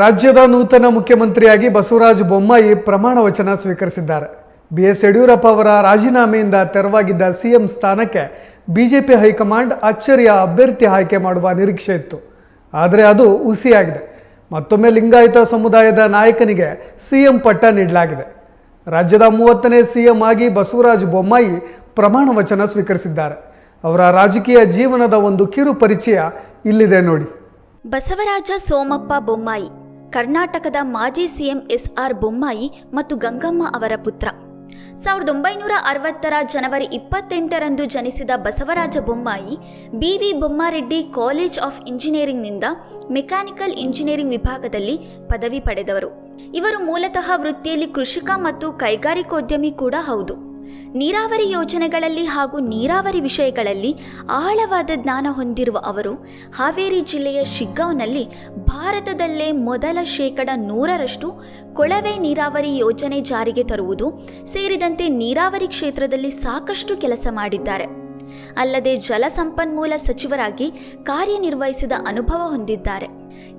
ರಾಜ್ಯದ ನೂತನ ಮುಖ್ಯಮಂತ್ರಿಯಾಗಿ ಬಸವರಾಜ ಬೊಮ್ಮಾಯಿ ಪ್ರಮಾಣ ವಚನ ಸ್ವೀಕರಿಸಿದ್ದಾರೆ. ಬಿ ಎಸ್ ಯಡಿಯೂರಪ್ಪ ಅವರ ರಾಜೀನಾಮೆಯಿಂದ ತೆರವಾಗಿದ್ದ ಸಿಎಂ ಸ್ಥಾನಕ್ಕೆ ಬಿಜೆಪಿ ಹೈಕಮಾಂಡ್ ಅಚ್ಚರಿಯ ಅಭ್ಯರ್ಥಿ ಆಯ್ಕೆ ಮಾಡುವ ನಿರೀಕ್ಷೆ ಇತ್ತು. ಆದರೆ ಅದು ಹುಸಿಯಾಗಿದೆ. ಮತ್ತೊಮ್ಮೆ ಲಿಂಗಾಯತ ಸಮುದಾಯದ ನಾಯಕನಿಗೆ ಸಿಎಂ ಪಟ್ಟ ನೀಡಲಾಗಿದೆ. ರಾಜ್ಯದ ಮೂವತ್ತನೇ ಸಿಎಂ ಆಗಿ ಬಸವರಾಜ ಬೊಮ್ಮಾಯಿ ಪ್ರಮಾಣ ವಚನ ಸ್ವೀಕರಿಸಿದ್ದಾರೆ. ಅವರ ರಾಜಕೀಯ ಜೀವನದ ಒಂದು ಕಿರು ಪರಿಚಯ ಇಲ್ಲಿದೆ ನೋಡಿ. ಬಸವರಾಜ ಸೋಮಪ್ಪ ಬೊಮ್ಮಾಯಿ ಕರ್ನಾಟಕದ ಮಾಜಿ ಸಿಎಂ ಎಸ್ ಆರ್ ಬೊಮ್ಮಾಯಿ ಮತ್ತು ಗಂಗಮ್ಮ ಅವರ ಪುತ್ರ. ಸಾವಿರದ ಒಂಬೈನೂರ ಅರವತ್ತರ ಜನವರಿ ಇಪ್ಪತ್ತೆಂಟರಂದು ಜನಿಸಿದ Basavaraj Bommai, BV Bommareddy college of ಇಂಜಿನಿಯರಿಂಗ್ನಿಂದ mechanical engineering ವಿಭಾಗದಲ್ಲಿ ಪದವಿ ಪಡೆದವರು. ಇವರು ಮೂಲತಃ ವೃತ್ತಿಯಲ್ಲಿ ಕೃಷಿಕ ಮತ್ತು ಕೈಗಾರಿಕೋದ್ಯಮಿ ಕೂಡ ಹೌದು. ನೀರಾವರಿ ಯೋಜನೆಗಳಲ್ಲಿ ಹಾಗೂ ನೀರಾವರಿ ವಿಷಯಗಳಲ್ಲಿ ಆಳವಾದ ಜ್ಞಾನ ಹೊಂದಿರುವ ಅವರು, ಹಾವೇರಿ ಜಿಲ್ಲೆಯ ಶಿಗ್ಗಾಂವ್ನಲ್ಲಿ ಭಾರತದಲ್ಲೇ ಮೊದಲ ಶೇಕಡ ನೂರರಷ್ಟು ಕೊಳವೆ ನೀರಾವರಿ ಯೋಜನೆ ಜಾರಿಗೆ ತರುವುದು ಸೇರಿದಂತೆ ನೀರಾವರಿ ಕ್ಷೇತ್ರದಲ್ಲಿ ಸಾಕಷ್ಟು ಕೆಲಸ ಮಾಡಿದ್ದಾರೆ. ಅಲ್ಲದೆ ಜಲಸಂಪನ್ಮೂಲ ಸಚಿವರಾಗಿ ಕಾರ್ಯನಿರ್ವಹಿಸಿದ ಅನುಭವ ಹೊಂದಿದ್ದಾರೆ.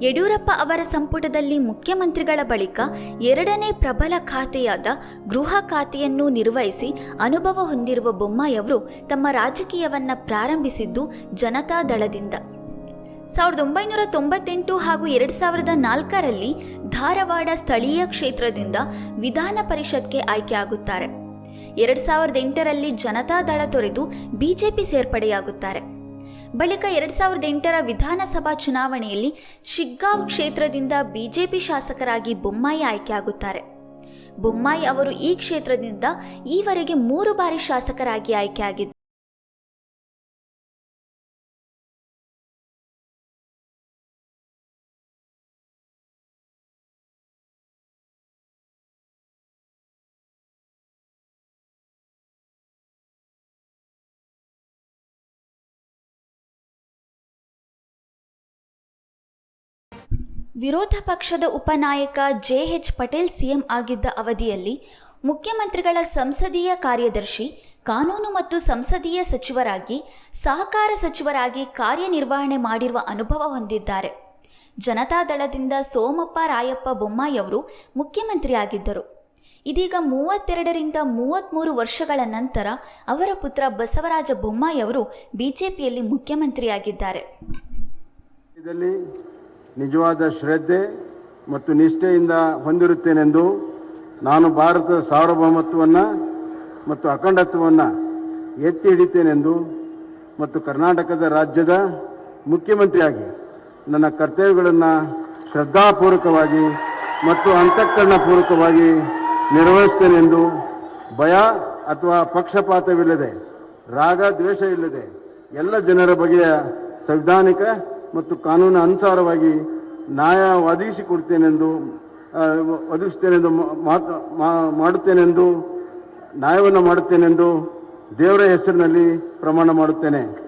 ಯಡಿಯೂರಪ್ಪ ಅವರ ಸಂಪುಟದಲ್ಲಿ ಮುಖ್ಯಮಂತ್ರಿಗಳ ಬಳಿಕ ಎರಡನೇ ಪ್ರಬಲ ಖಾತೆಯಾದ ಗೃಹ ಖಾತೆಯನ್ನು ನಿರ್ವಹಿಸಿ ಅನುಭವ ಹೊಂದಿರುವ ಬೊಮ್ಮಾಯಿಯವರು ತಮ್ಮ ರಾಜಕೀಯವನ್ನ ಪ್ರಾರಂಭಿಸಿದ್ದು ಜನತಾದಳದಿಂದ ಸಾವಿರದ ಒಂಬೈನೂರ ತೊಂಬತ್ತೆಂಟು ಹಾಗೂ ಎರಡು ಸಾವಿರದ ನಾಲ್ಕರಲ್ಲಿ ಧಾರವಾಡ ಸ್ಥಳೀಯ ಕ್ಷೇತ್ರದಿಂದ ವಿಧಾನ ಪರಿಷತ್ಗೆ ಆಯ್ಕೆಯಾಗುತ್ತಾರೆ. ಎರಡು ಸಾವಿರದ ಎಂಟರಲ್ಲಿ ಜನತಾದಳ ತೊರೆದು ಬಿಜೆಪಿ ಸೇರ್ಪಡೆಯಾಗುತ್ತಾರೆ. ಬಳಿಕ ಎರಡು ಸಾವಿರದ ಎಂಟರ ವಿಧಾನಸಭಾ ಚುನಾವಣೆಯಲ್ಲಿ ಶಿಗ್ಗಾಂವ್ ಕ್ಷೇತ್ರದಿಂದ ಬಿಜೆಪಿ ಶಾಸಕರಾಗಿ ಬೊಮ್ಮಾಯಿ ಆಯ್ಕೆಯಾಗುತ್ತಾರೆ. ಬೊಮ್ಮಾಯಿ ಅವರು ಈ ಕ್ಷೇತ್ರದಿಂದ ಈವರೆಗೆ ಮೂರು ಬಾರಿ ಶಾಸಕರಾಗಿ ಆಯ್ಕೆಯಾಗಿದ್ದಾರೆ ವಿರೋಧ ಪಕ್ಷದ ಉಪನಾಯಕ ಜೆ ಎಚ್ ಪಟೇಲ್ ಸಿಎಂ ಆಗಿದ್ದ ಅವಧಿಯಲ್ಲಿ ಮುಖ್ಯಮಂತ್ರಿಗಳ ಸಂಸದೀಯ ಕಾರ್ಯದರ್ಶಿ, ಕಾನೂನು ಮತ್ತು ಸಂಸದೀಯ ಸಚಿವರಾಗಿ, ಸಹಕಾರ ಸಚಿವರಾಗಿ ಕಾರ್ಯನಿರ್ವಹಣೆ ಮಾಡಿರುವ ಅನುಭವ ಹೊಂದಿದ್ದಾರೆ. ಜನತಾದಳದಿಂದ ಸೋಮಪ್ಪ ರಾಯಪ್ಪ ಬೊಮ್ಮಾಯಿಯವರು ಮುಖ್ಯಮಂತ್ರಿಯಾಗಿದ್ದರು. ಇದೀಗ ಮೂವತ್ತೆರಡರಿಂದ ಮೂವತ್ತ್ಮೂರು ವರ್ಷಗಳ ನಂತರ ಅವರ ಪುತ್ರ ಬಸವರಾಜ ಬೊಮ್ಮಾಯಿಯವರು ಬಿಜೆಪಿಯಲ್ಲಿ ಮುಖ್ಯಮಂತ್ರಿಯಾಗಿದ್ದಾರೆ. ನಿಜವಾದ ಶ್ರದ್ಧೆ ಮತ್ತು ನಿಷ್ಠೆಯಿಂದ ಹೊಂದಿರುತ್ತೇನೆಂದು ನಾನು ಭಾರತದ ಸಾರ್ವಭೌಮತ್ವವನ್ನು ಮತ್ತು ಅಖಂಡತ್ವವನ್ನು ಎತ್ತಿ ಹಿಡಿತೇನೆಂದು ಮತ್ತು ಕರ್ನಾಟಕದ ರಾಜ್ಯದ ಮುಖ್ಯಮಂತ್ರಿಯಾಗಿ ನನ್ನ ಕರ್ತವ್ಯಗಳನ್ನು ಶ್ರದ್ಧಾಪೂರ್ವಕವಾಗಿ ಮತ್ತು ಅಂತಃಕರಣಪೂರ್ವಕವಾಗಿ ನಿರ್ವಹಿಸ್ತೇನೆಂದು ಭಯ ಅಥವಾ ಪಕ್ಷಪಾತವಿಲ್ಲದೆ, ರಾಗ ದ್ವೇಷ ಇಲ್ಲದೆ ಎಲ್ಲ ಜನರ ಬಗೆಯ ಸಂವಿಧಾನಿಕ ಮತ್ತು ಕಾನೂನು ಅನುಸಾರವಾಗಿ ನ್ಯಾಯ ಒದಗಿಸಿಕೊಡ್ತೇನೆಂದು ಒದಗಿಸ್ತೇನೆಂದು ಮಾತು ಮಾಡುತ್ತೇನೆಂದು ನ್ಯಾಯವನ್ನು ಮಾಡುತ್ತೇನೆಂದು ದೇವರ ಹೆಸರಿನಲ್ಲಿ ಪ್ರಮಾಣ ಮಾಡುತ್ತೇನೆ.